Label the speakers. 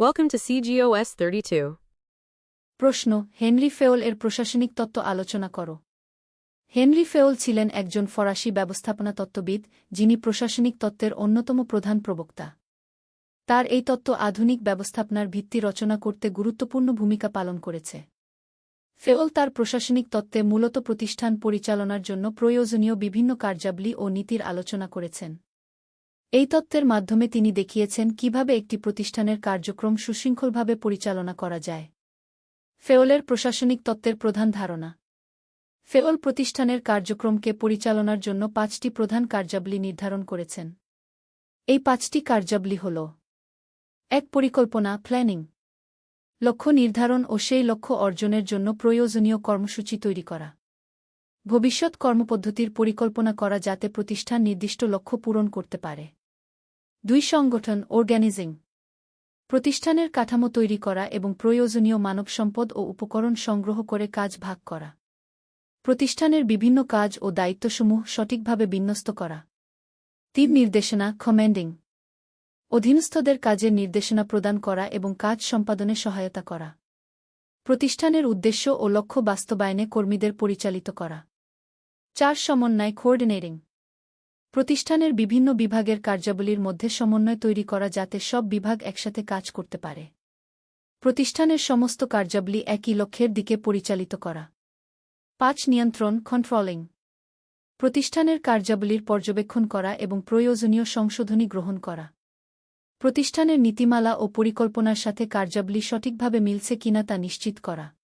Speaker 1: Welcome to CGOS 32.
Speaker 2: প্রশ্ন, Henri Fayol এর প্রশাসনিক তত্ত্ব আলোচনা করো। হেনরি ফেওল ছিলেন একজন ফরাসি ব্যবস্থাপনা তত্ত্ববিদ, যিনি প্রশাসনিক তত্ত্বের অন্যতম প্রধান প্রবক্তা। তার এই তত্ত্ব আধুনিক ব্যবস্থাপনার ভিত্তি রচনা করতে গুরুত্বপূর্ণ ভূমিকা পালন করেছে। ফেওল তার প্রশাসনিক তত্ত্বে মূলত প্রতিষ্ঠান পরিচালনার জন্য প্রয়োজনীয় বিভিন্ন কার্যাবলী ও নীতির আলোচনা করেছেন। এই তত্ত্বের মাধ্যমে তিনি দেখিয়েছেন কীভাবে একটি প্রতিষ্ঠানের কার্যক্রম সুশৃঙ্খলভাবে পরিচালনা করা যায়। ফেওলের প্রশাসনিক তত্ত্বের প্রধান ধারণা। ফেওল প্রতিষ্ঠানের কার্যক্রমকে পরিচালনার জন্য পাঁচটি প্রধান কার্যাবলী নির্ধারণ করেছেন। এই পাঁচটি কার্যাবলী হল এক, পরিকল্পনা, প্ল্যানিং। লক্ষ্য নির্ধারণ ও সেই লক্ষ্য অর্জনের জন্য প্রয়োজনীয় কর্মসূচি তৈরি করা। ভবিষ্যৎ কর্মপদ্ধতির পরিকল্পনা করা যাতে প্রতিষ্ঠান নির্দিষ্ট লক্ষ্য পূরণ করতে পারে। দুই সংগঠন অর্গ্যানিজিং প্রতিষ্ঠানের কাঠামো তৈরি করা এবং প্রয়োজনীয় মানব সম্পদ ও উপকরণ সংগ্রহ করে কাজ ভাগ করা। প্রতিষ্ঠানের বিভিন্ন কাজ ও দায়িত্বসমূহ সঠিকভাবে বিন্যস্ত করা। তিন নির্দেশনা কমেন্ডিং অধীনস্থদের কাজের নির্দেশনা প্রদান করা এবং কাজ সম্পাদনে সহায়তা করা। প্রতিষ্ঠানের উদ্দেশ্য ও লক্ষ্য বাস্তবায়নে কর্মীদের পরিচালিত করা। চার সমন্বয় কোঅর্ডিনেটিং প্রতিষ্ঠানের বিভিন্ন বিভাগের কার্যাবলীর মধ্যে সমন্বয় তৈরি করা যাতে সব বিভাগ একসাথে কাজ করতে পারে। প্রতিষ্ঠানের সমস্ত কার্যাবলী একই লক্ষ্যের দিকে পরিচালিত করা। পাঁচ, নিয়ন্ত্রণ কন্ট্রোলিং প্রতিষ্ঠানের কার্যাবলীর পর্যবেক্ষণ করা এবং প্রয়োজনীয় সংশোধনী গ্রহণ করা। প্রতিষ্ঠানের নীতিমালা ও পরিকল্পনার সাথে কার্যাবলী সঠিকভাবে মিলছে কিনা তা নিশ্চিত করা।